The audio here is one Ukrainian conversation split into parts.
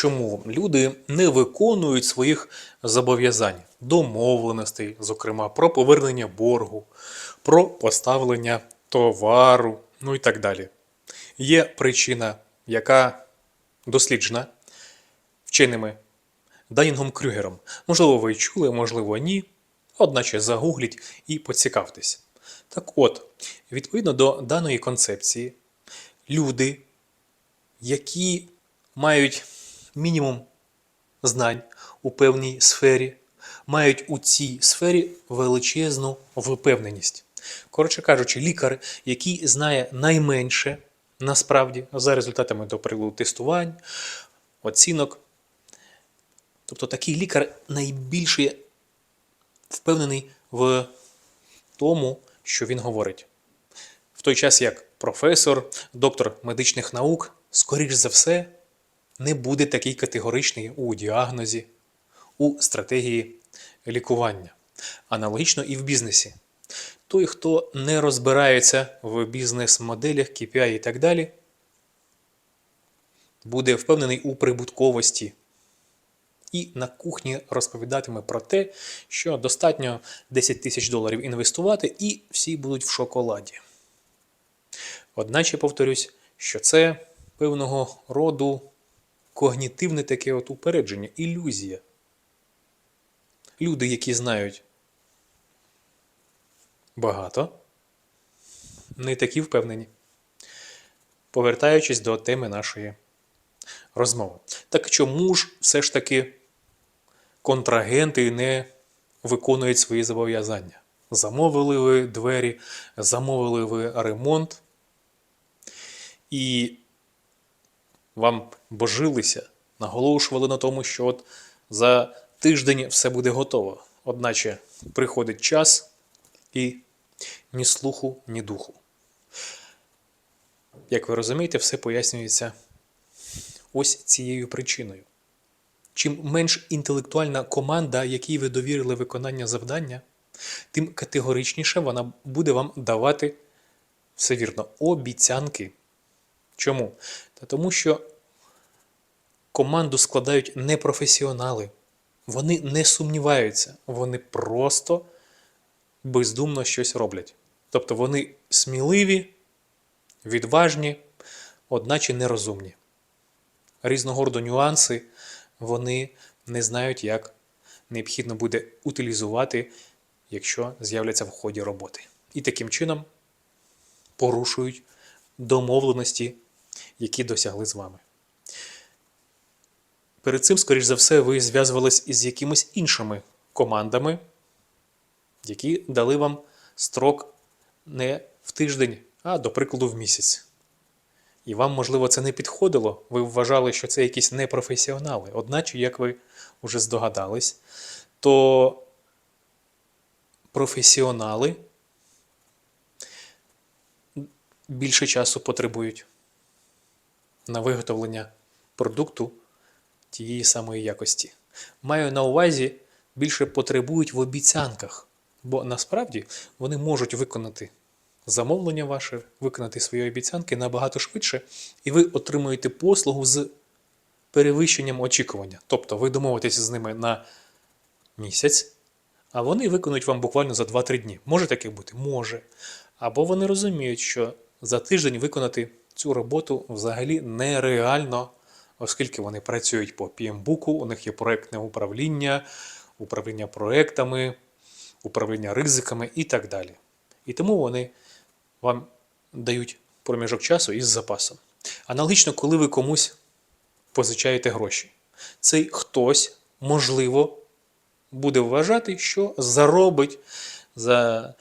чому люди не виконують своїх зобов'язань, домовленостей, зокрема про повернення боргу, про поставлення товару, ну і так далі. Є причина, яка досліджена вченими Данінгом Крюгером. Можливо, ви чули, можливо, ні. Одначе загугліть і поцікавтесь. Так от, відповідно до даної концепції, люди, які мають мінімум знань у певній сфері, мають у цій сфері величезну випевненість. Коротше кажучи, лікар, який знає найменше насправді за результатами до прикладу тестувань, оцінок. Тобто такий лікар найбільше впевнений в тому, що він говорить. В той час як професор, доктор медичних наук, скоріш за все, не буде такий категоричний у діагнозі, у стратегії лікування. Аналогічно і в бізнесі. Той, хто не розбирається в бізнес-моделях, KPI і так далі, буде впевнений у прибутковості і на кухні розповідатиме про те, що достатньо 10 тисяч доларів інвестувати, і всі будуть в шоколаді. Одначе повторюсь, що це певного роду когнітивне таке от упередження, ілюзія. Люди, які знають багато, не такі впевнені. Повертаючись до теми нашої розмови. Так чому ж все ж таки контрагенти не виконують свої зобов'язання? Замовили ви двері, замовили ви ремонт, і вам божилися, наголошували на тому, що от за тиждень все буде готово. Одначе приходить час і ні слуху, ні духу. Як ви розумієте, все пояснюється ось цією причиною. Чим менш інтелектуальна команда, якій ви довірили виконання завдання, тим категоричніше вона буде вам давати все вірно, обіцянки. Чому? Та тому що команду складають непрофесіонали. Вони не сумніваються, вони просто бездумно щось роблять. Тобто вони сміливі, відважні, одначе нерозумні. Різного роду нюанси вони не знають, як необхідно буде утилізувати, якщо з'являться в ході роботи. І таким чином порушують домовленості, які досягли з вами. Перед цим, скоріш за все, ви зв'язувались із якимись іншими командами, які дали вам строк не в тиждень, а, до прикладу, в місяць. І вам, можливо, це не підходило. Ви вважали, що це якісь непрофесіонали. Одначе, як ви вже здогадались, то професіонали більше часу потребують на виготовлення продукту тієї самої якості. Маю на увазі, більше потребують в обіцянках, бо насправді вони можуть виконати замовлення ваше, виконати свої обіцянки набагато швидше, і ви отримуєте послугу з перевищенням очікування. Тобто ви домовитесь з ними на місяць, а вони виконують вам буквально за 2-3 дні. Може таке бути? Може. Або вони розуміють, що за тиждень виконати цю роботу взагалі нереально, оскільки вони працюють по PMBOK, у них є проектне управління, управління проектами, управління ризиками і так далі. І тому вони вам дають проміжок часу із запасом. Аналогічно, коли ви комусь позичаєте гроші, цей хтось, можливо, буде вважати, що заробить за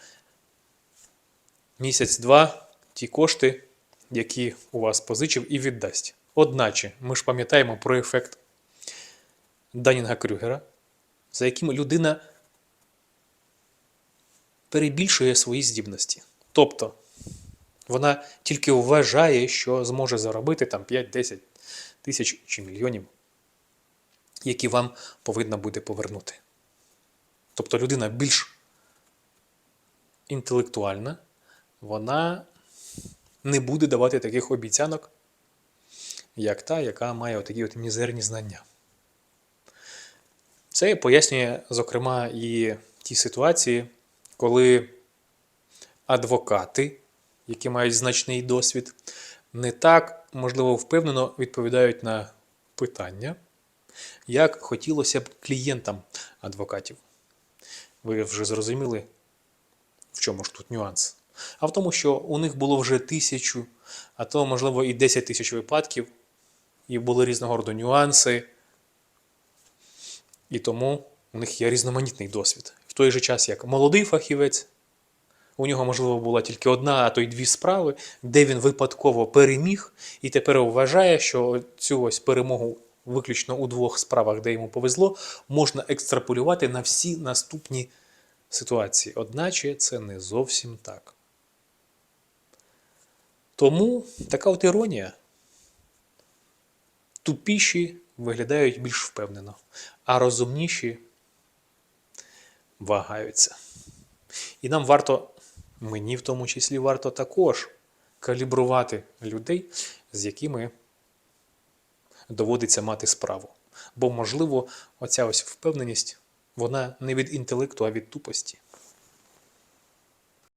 місяць-два ті кошти, які у вас позичив, і віддасть. Одначе, ми ж пам'ятаємо про ефект Данінга Крюгера, за яким людина перебільшує свої здібності. Тобто вона тільки вважає, що зможе заробити там 5-10 тисяч чи мільйонів, які вам повинна буде повернути. Тобто людина більш інтелектуальна, вона не буде давати таких обіцянок, як та, яка має отакі от мізерні знання. Це пояснює, зокрема, і ті ситуації, коли адвокати, які мають значний досвід, не так, можливо, впевнено відповідають на питання, як хотілося б клієнтам адвокатів. Ви вже зрозуміли, в чому ж тут нюанс? А в тому, що у них було вже тисячу, а то, можливо, і 10 тисяч випадків, і були різного роду нюанси, і тому у них є різноманітний досвід. В той же час, як молодий фахівець, у нього, можливо, була тільки одна, а то й дві справи, де він випадково переміг, і тепер вважає, що цю ось перемогу виключно у двох справах, де йому повезло, можна екстраполювати на всі наступні ситуації. Одначе це не зовсім так. Тому така от іронія. Тупіші виглядають більш впевнено, а розумніші вагаються. І нам варто, мені в тому числі, варто також калібрувати людей, з якими доводиться мати справу. Бо, можливо, оця ось впевненість, вона не від інтелекту, а від тупості.